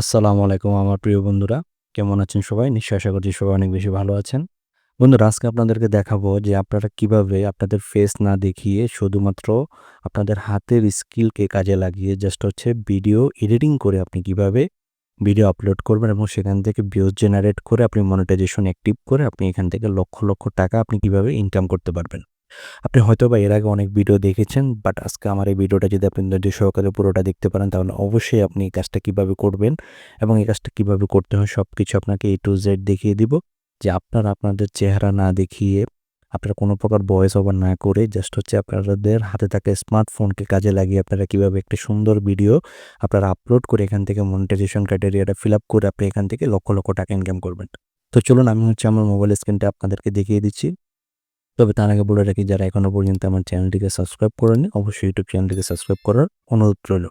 আসসালামু আলাইকুম আমার প্রিয় বন্ধুরা। কেমন আছেন সবাই? নিশ্চয় আশা করছি সবাই অনেক বেশি ভালো আছেন। বন্ধুরা, আজকে আপনাদেরকে দেখাবো যে আপনারা কীভাবে আপনাদের ফেস না দেখিয়ে শুধুমাত্র আপনাদের হাতের স্কিলকে কাজে লাগিয়ে জাস্ট হচ্ছে ভিডিও এডিটিং করে আপনি কীভাবে ভিডিও আপলোড করবেন এবং সেখান থেকে ভিউজ জেনারেট করে আপনি মনিটাইজেশন অ্যাক্টিভ করে আপনি এখান থেকে লক্ষ লক্ষ টাকা আপনি কীভাবে ইনকাম করতে পারবেন। আপনি হয়তো বা এর আগে অনেক ভিডিও দেখেছেন বাট আজকে আমার এই ভিডিওটা যদি আপনি ধৈর্য সহকারে পুরোটা দেখতে পারেন, তাহলে অবশ্যই আপনি এই কাজটা কীভাবে করবেন এবং এই কাজটা কীভাবে করতে হয় সব কিছু আপনাকে এ টু জেড দেখিয়ে দিব। যে আপনার, আপনাদের চেহারা না দেখিয়ে আপনারা কোনো প্রকার ভয়েস ওভার না করে জাস্ট হচ্ছে আপনাদের হাতে থাকা স্মার্টফোনকে কাজে লাগিয়ে আপনারা কীভাবে একটি সুন্দর ভিডিও আপনারা আপলোড করে এখান থেকে মনিটাইজেশন ক্রাইটেরিয়াটা ফিল আপ করে আপনি এখান থেকে লক্ষ লক্ষ টাকা ইনকাম করবেন। তো চলুন, আমি হচ্ছে আমার মোবাইল স্ক্রিনটা আপনাদেরকে দেখিয়ে দিচ্ছি। তবে তার আগে বলে রাখি, যারা এখনও পর্যন্ত আমার চ্যানেলটিকে সাবস্ক্রাইব করেনি অবশ্যই ইউটিউব চ্যানেলটিকে সাবস্ক্রাইব করার অনুরোধ রইল।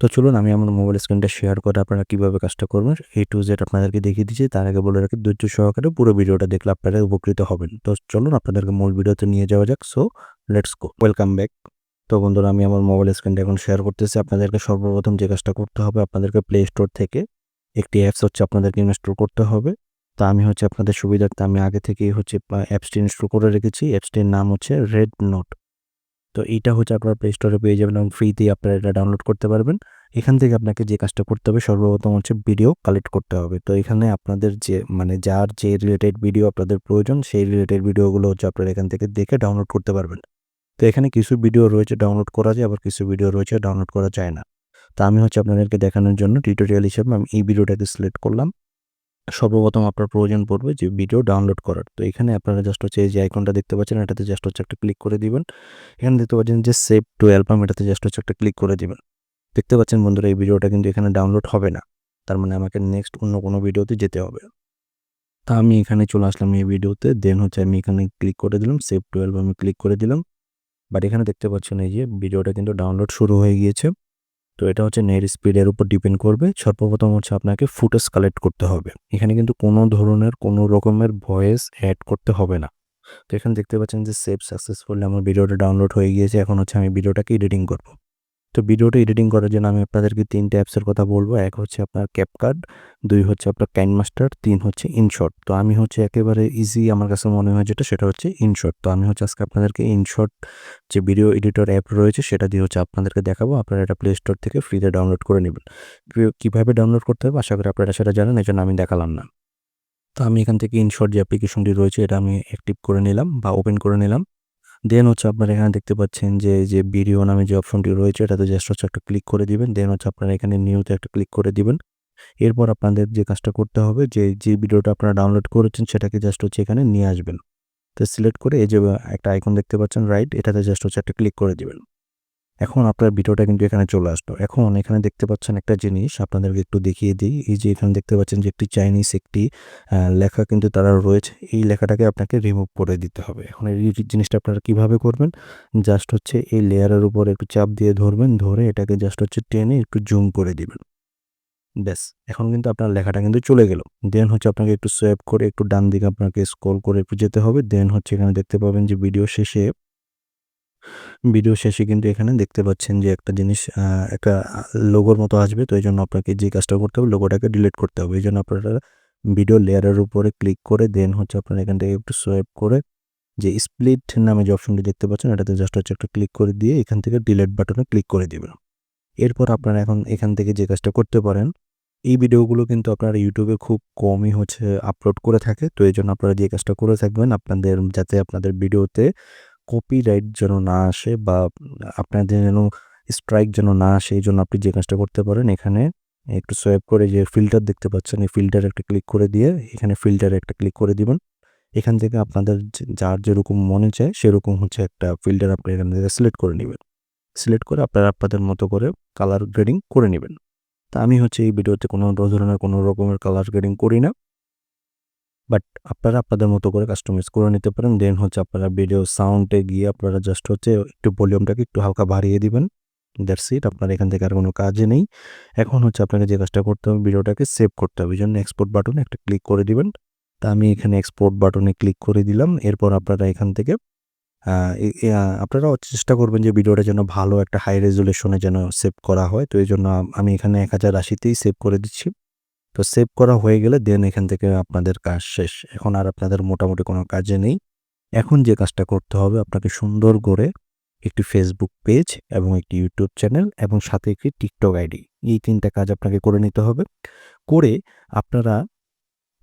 তো চলুন আমি আমার মোবাইল স্ক্রিনটা শেয়ার করে আপনারা কীভাবে কাজটা করবেন এ টু জেড আপনাদেরকে দেখিয়ে দিচ্ছি। তার আগে বলে রাখি, ধৈর্য সহকারে পুরো ভিডিওটা দেখলে আপনারা উপকৃত হবেন। তো চলুন আপনাদেরকে মূল ভিডিওতে নিয়ে যাওয়া যাক। So let's go welcome back তো বন্ধুরা, আমি আমার মোবাইল স্ক্রিনটা এখন শেয়ার করতেছি। আপনাদেরকে সর্বপ্রথম যে কাজটা করতে হবে, আপনাদেরকে প্লে স্টোর থেকে একটি অ্যাপস হচ্ছে আপনাদেরকে ইনস্টল করতে হবে। তো আমি হচ্ছে আপনাদের সুবিধার্থে আমি আগে থেকেই হচ্ছে অ্যাপসটি ইনস্টল করে রেখেছি। অ্যাপসটির নাম হচ্ছে রেড নোট তো এইটা হচ্ছে আপনার প্লে স্টোরে পেয়ে যাবেন এবং ফ্রিতেই আপনারা এটা ডাউনলোড করতে পারবেন। এখান থেকে আপনাকে যে কাজটা করতে হবে, সর্বপ্রথম হচ্ছে ভিডিও কালেক্ট করতে হবে। তো এখানে আপনাদের যে মানে যার যে রিলেটেড ভিডিও আপনাদের প্রয়োজন, সেই রিলেটেড ভিডিওগুলো হচ্ছে আপনারা এখান থেকে দেখে ডাউনলোড করতে পারবেন। তো এখানে কিছু ভিডিও রয়েছে ডাউনলোড করা যায়, আবার কিছু ভিডিও রয়েছে ডাউনলোড করা যায় না। তো আমি হচ্ছে আপনাদেরকে দেখানোর জন্য টিউটোরিয়াল হিসেবে আমি এই ভিডিওটাকে সিলেক্ট করলাম। সর্বপ্রথম আপনার প্রয়োজন পড়বে যে ভিডিও ডাউনলোড করার। তো এখানে আপনারা জাস্ট হচ্ছে এই যে আইকনটা দেখতে পাচ্ছেন, এটাতে জাস্ট হচ্ছে একটা ক্লিক করে দিবেন। এখানে দেখতে পাচ্ছেন যে সেভ টু অ্যালবাম এটাতে জাস্ট হচ্ছে একটা ক্লিক করে দিবেন। দেখতে পাচ্ছেন বন্ধুরা, এই ভিডিওটা কিন্তু এখানে ডাউনলোড হবে না। তার মানে আমাকে নেক্সট অন্য কোনো ভিডিওতে যেতে হবে। তা আমি এখানে চলে আসলাম এই ভিডিওতে দেন হচ্ছে আমি এখানে ক্লিক করে দিলাম সেভ টু অ্যালবামে ক্লিক করে দিলাম। বাট এখানে দেখতে পাচ্ছেন এই যে ভিডিওটা কিন্তু ডাউনলোড শুরু হয়ে গিয়েছে। তো এটা হচ্ছে নেট স্পিডের উপর ডিপেন্ড করবে। সর্বপ্রথম হচ্ছে আপনাকে ফুটেজ কালেক্ট করতে হবে। এখানে কিন্তু কোনো ধরনের, কোনো রকমের ভয়েস অ্যাড করতে হবে না। তো এখানে দেখতে পাচ্ছেন যে সেভ সাকসেসফুলি আমার ভিডিওটা ডাউনলোড হয়ে গিয়েছে। এখন হচ্ছে আমি ভিডিওটাকে এডিটিং করব। তো ভিডিওটা এডিটিং করার জন্য আমি আপনাদেরকে তিনটে অ্যাপসের কথা বলব। এক হচ্ছে আপনার ক্যাপকার্ড দুই হচ্ছে আপনার কাইন মাস্টার তিন হচ্ছে ইনশট তো আমি হচ্ছে একেবারে ইজি আমার কাছে মনে হয় যেটা, সেটা হচ্ছে ইনশট তো আমি হচ্ছে আজকে আপনাদেরকে ইনশট যে ভিডিও এডিটর অ্যাপ রয়েছে, সেটা দিয়ে হচ্ছে আপনাদেরকে দেখাবো। আপনারা এটা প্লে স্টোর থেকে ফ্রিতে ডাউনলোড করে নেবেন। কীভাবে ডাউনলোড করতে হবে, আশা করি আপনারা সেটা জানেন এই জন্য আমি দেখালাম না। তো আমি এখান থেকে ইনশর্ট যে অ্যাপ্লিকেশনটি রয়েছে, এটা আমি অ্যাক্টিভ করে নিলাম বা ওপেন করে নিলাম। দেন হচ্ছে আপনারা এখানে দেখতে পাচ্ছেন যে যে ভিডিও নামে যে অপশনটি রয়েছে, এটাতে জাস্ট হচ্ছে একটা ক্লিক করে দিবেন। দেন হচ্ছে আপনারা এখানে নিউতে একটা ক্লিক করে দিবেন। এরপর আপনাদের যে কাজটা করতে হবে, যে যে ভিডিওটা আপনারা ডাউনলোড করেছেন, সেটাকে জাস্ট হচ্ছে এখানে নিয়ে আসবেন। তো সিলেক্ট করে এই যে একটা আইকন দেখতে পাচ্ছেন রাইট এটাতে জাস্ট হচ্ছে একটা ক্লিক করে দিবেন। এখন আপনার ভিডিওটা কিন্তু এখানে চলে আসলো। এখন এখানে দেখতে পাচ্ছেন একটা জিনিস, আপনাদেরকে একটু দেখিয়ে দিই। এই যে এখানে দেখতে পাচ্ছেন যে একটি চাইনিজ একটি লেখা কিন্তু তারা রয়েছে। এই লেখাটাকে আপনাকে রিমুভ করে দিতে হবে। এখন এই জিনিসটা আপনারা কীভাবে করবেন? জাস্ট হচ্ছে এই লেয়ারের উপর একটু চাপ দিয়ে ধরবেন, ধরে এটাকে জাস্ট হচ্ছে টেনে একটু জুম করে দিবেন। ব্যাস, এখন কিন্তু আপনার লেখাটা কিন্তু চলে গেল। দেন হচ্ছে আপনাকে একটু সোয়েপ করে একটু ডান দিকে আপনাকে স্ক্রল করে একটু যেতে হবে। দেন হচ্ছে এখানে দেখতে পাবেন যে ভিডিও শেষে ভিডিও শেষে কিন্তু এখানে দেখতে পাচ্ছেন যে একটা জিনিস একটা লোগোর মতো আসবে। তো এই জন্য আপনাকে যে কাজটা করতে হবে, লোগোটাকে ডিলিট করতে হবে। এই জন্য আপনারা ভিডিও লেয়ারের উপরে ক্লিক করে দেন হচ্ছে আপনারা এখান থেকে একটু সোয়েপ করে, যে স্প্লিট নামে যে অপশনটি দেখতে পাচ্ছেন, এটাতে জাস্ট হচ্ছে একটা ক্লিক করে দিয়ে এখান থেকে ডিলেট বাটনে ক্লিক করে দিবেন। এরপর আপনারা এখন এখান থেকে যে কাজটা করতে পারেন, এই ভিডিওগুলো কিন্তু আপনারা ইউটিউবে খুব কমই হচ্ছে আপলোড করে থাকে। তো এই জন্য আপনারা যে কাজটা করে থাকবেন, আপনাদের, যাতে আপনাদের ভিডিওতে কপিরাইট যেন না আসে বা আপনাদের যেন স্ট্রাইক যেন না আসে, এই জন্য আপনি যে কাজটা করতে পারেন, এখানে একটু সোয়েপ করে যে ফিল্টার দেখতে পাচ্ছেন, এই ফিল্টার একটা ক্লিক করে দিয়ে এখানে ফিল্টারে একটা ক্লিক করে দিবেন। এখান থেকে আপনাদের যার যেরকম মনে চায়, সেরকম হচ্ছে একটা ফিল্টার আপনি এখান থেকে সিলেক্ট করে নেবেন। সিলেক্ট করে আপনারা আপনাদের মতো করে কালার গ্রেডিং করে নেবেন। তা আমি হচ্ছে এই ভিডিওতে কোনো ধরনের কোনো রকমের কালার গ্রেডিং করি না। বাট আপনারা আপনাদের মতো করে কাস্টমাইজ করে নিতে পারেন। দেন হচ্ছে আপনারা ভিডিও সাউন্ডে গিয়ে আপনারা জাস্ট হচ্ছে একটু ভলিউমটাকে একটু হালকা বাড়িয়ে দিবেন। দ্যাটস ইট আপনার এখান থেকে আর কোনো কাজে নেই। এখন হচ্ছে আপনাকে যে কাজটা করতে হবে ভিডিওটাকে সেভ করতে হবে। এই জন্য এক্সপোর্ট বাটনে একটা ক্লিক করে দিবেন। তা আমি এখানে এক্সপোর্ট বাটনে ক্লিক করে দিলাম। এরপর আপনারা এখান থেকে আপনারাও চেষ্টা করবেন যে ভিডিওটা যেন ভালো একটা হাই রেজুলেশনে যেন সেভ করা হয়। তো এই জন্য আমি এখানে এক হাজার আশিতেই সেভ করে দিচ্ছি। তো সেভ করা হয়ে গেলে দেন এখান থেকে আপনাদের কাজ শেষ। এখন আর আপনাদের মোটামুটি কোনো কাজে নেই। এখন যে কাজটা করতে হবে আপনাকে সুন্দর করে একটি ফেসবুক পেজ এবং একটি ইউটিউব চ্যানেল এবং সাথে একটি টিকটক আইডি এই তিনটা কাজ আপনাকে করে নিতে হবে। করে আপনারা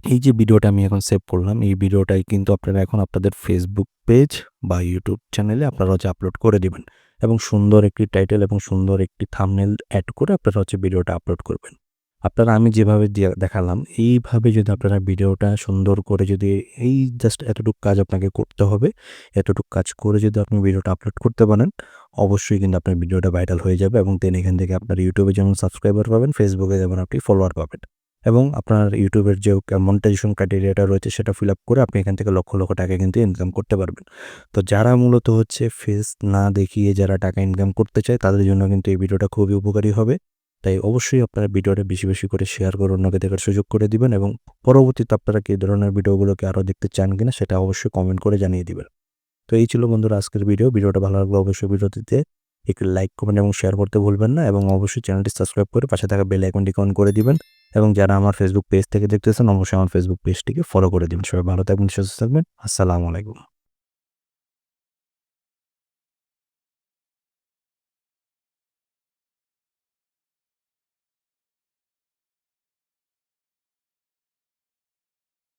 এই যে ভিডিওটা আমি এখন সেভ করলাম, এই ভিডিওটাই কিন্তু আপনারা এখন আপনাদের ফেসবুক পেজ বা ইউটিউব চ্যানেলে আপনারা হচ্ছে আপলোড করে দিবেন এবং সুন্দর একটি টাইটেল এবং সুন্দর একটি থামনেল অ্যাড করে আপনারা হচ্ছে ভিডিওটা আপলোড করবেন। আপনারা আমি যেভাবে দেখালাম, এইভাবে যদি আপনারা ভিডিওটা সুন্দর করে যদি এই জাস্ট এতটুকু কাজ আপনাকে করতে হবে, এতটুকু কাজ করে যদি আপনি ভিডিওটা আপলোড করতে পারেন, অবশ্যই কিন্তু আপনার ভিডিওটা ভাইরাল হয়ে যাবে এবং দেন এখান থেকে আপনার ইউটিউবে যেমন সাবস্ক্রাইবার পাবেন ফেসবুকে যেমন আপনি ফলোয়ার পাবেন এবং আপনার ইউটিউবের যে মনিটাইজেশন ক্রাইটেরিয়াটা রয়েছে সেটা ফিল আপ করে আপনি এখান থেকে লক্ষ লক্ষ টাকা কিন্তু ইনকাম করতে পারবেন। তো যারা মূলত হচ্ছে ফেস না দেখিয়ে যারা টাকা ইনকাম করতে চায়, তাদের জন্য কিন্তু এই ভিডিওটা খুবই উপকারী হবে। তাই অবশ্যই আপনারা ভিডিওটা বেশি বেশি করে শেয়ার করে অন্যকে দেখার সুযোগ করে দিবেন এবং পরবর্তীতে আপনারা কি ধরনের ভিডিওগুলোকে আরও দেখতে চান কিনা সেটা অবশ্যই কমেন্ট করে জানিয়ে দিবেন। তো এই ছিল বন্ধুরা আজকের ভিডিও ভিডিওটা ভালো লাগলে অবশ্যই ভিডিওটিতে একটু লাইক কমেন্ট এবং শেয়ার করতে ভুলবেন না এবং অবশ্যই চ্যানেলটি সাবস্ক্রাইব করে পাশে থাকা বেল আইকনটি অন করে দিবেন এবং যারা আমার ফেসবুক পেজ থেকে দেখতেছেন, অবশ্যই আমার ফেসবুক পেজটিকে ফলো করে দিবেন। সবাই ভালো থাকবেন, সুস্থ থাকবেন। আসসালামু আলাইকুম।